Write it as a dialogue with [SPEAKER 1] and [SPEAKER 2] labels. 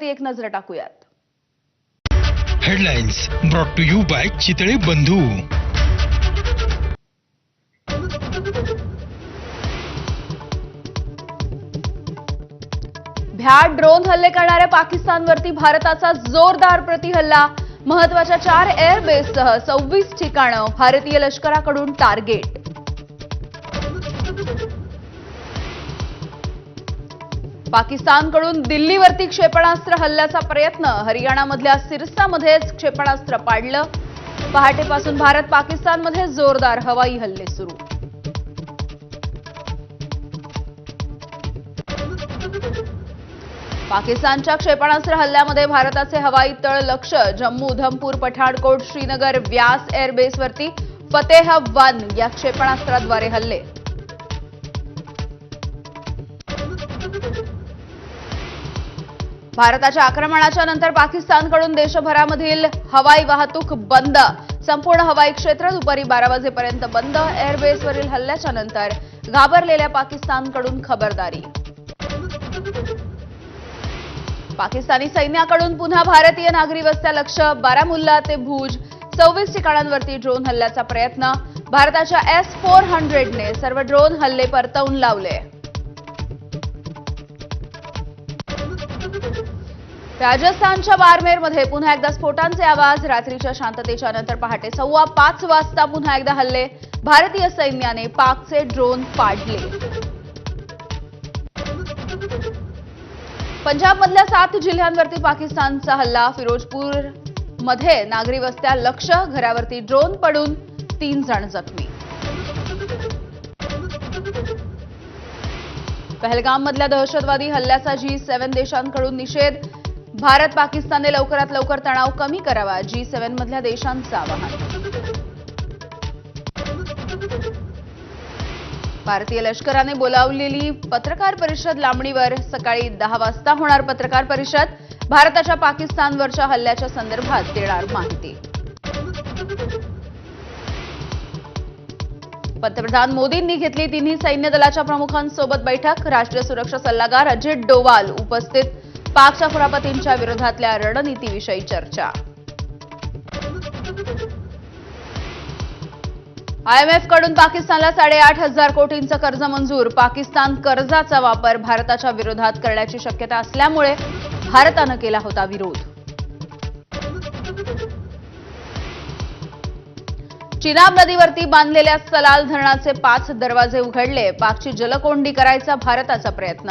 [SPEAKER 1] घडामोडींवरती एक नजर टाकूयात.
[SPEAKER 2] Headlines brought to you by Chitale Bandhu.
[SPEAKER 1] भ्याड ड्रोन हल्ले करणाऱ्या पाकिस्तानवरती भारताचा जोरदार प्रतिहल्ला. महत्त्वाच्या चार एअरबेससह सव्वीस ठिकाणं भारतीय लष्कराकडून टार्गेट. पाकिस्तानकडून दिल्लीवरती क्षेपणास्त्र हल्ल्याचा प्रयत्न. हरियाणामधल्या सिरसामध्येच क्षेपणास्त्र पाडलं. पहाटेपासून भारत पाकिस्तानमध्ये जोरदार हवाई हल्ले सुरू. पाकिस्तानच्या क्षेपणास्त्र हल्ल्यामध्ये भारताचे हवाई तळ लक्ष जम्मू उधमपूर पठाणकोट श्रीनगर व्यास एअरबेसवरती फतेह वन या क्षेपणास्त्राद्वारे हल्ले. भारताच्या आक्रमणाच्या नंतर पाकिस्तानकडून देशभरामधील हवाई वाहतूक बंद. संपूर्ण हवाई क्षेत्र दुपारी बारा वाजेपर्यंत बंद. एअरबेसवरील हल्ल्याच्या नंतर घाबरलेल्या पाकिस्तानकडून खबरदारी. पाकिस्तानी सैन्याकडून पुन्हा भारतीय नागरी वस्त्या लक्ष बारामुल्ला ते भुज. सव्वीस ठिकाणांवरती ड्रोन हल्ल्याचा प्रयत्न. भारताच्या एस फोर हंड्रेडने सर्व ड्रोन हल्ले परतवून लावले. राजस्थानच्या बारमेरमध्ये पुन्हा एकदा स्फोटांचे आवाज रात्रीच्या शांततेच्या नंतर पहाटे सव्वा पाच वाजता पुन्हा एकदा हल्ले. भारतीय सैन्याने पाकचे ड्रोन पाडले. पंजाबमधल्या सात जिल्ह्यांवरती पाकिस्तानचा हल्ला. फिरोजपूरमध्ये नागरी वस्त्या लक्ष घरावरती ड्रोन पडून तीन जण जखमी. पहलगाम मधल्या दहशतवादी हल्ल्याचा जी सेव्हन देशांकडून निषेध भारत पाकिस्तानने लवकरात लवकर तणाव कमी करावा जी सेव्हन मधल्या देशांचं आवाहन. भारतीय लष्कराने बोलावलेली पत्रकार परिषद लांबणीवर सकाळी दहा वाजता होणार पत्रकार परिषद. भारताच्या पाकिस्तानवरच्या हल्ल्याच्या संदर्भात देणार माहिती. पंतप्रधान मोदींनी घेतली तिन्ही सैन्य दलाच्या प्रमुखांसोबत बैठक. राष्ट्रीय सुरक्षा सल्लागार अजित डोवाल उपस्थित पाकच्या कुरापतींच्या विरोधातल्या रणनीतीविषयी चर्चा. आयएमएफकडून पाकिस्तानला साडेआठ हजार कोटींचं कर्ज मंजूर. पाकिस्तान कर्जाचा वापर भारताच्या विरोधात करण्याची शक्यता असल्यामुळे भारतानं केला होता विरोध. चिनाब नदीवरती बांधलेल्या सलाल धरणाचे पाच दरवाजे उघडले. पाकची जलकोंडी करायचा भारताचा प्रयत्न.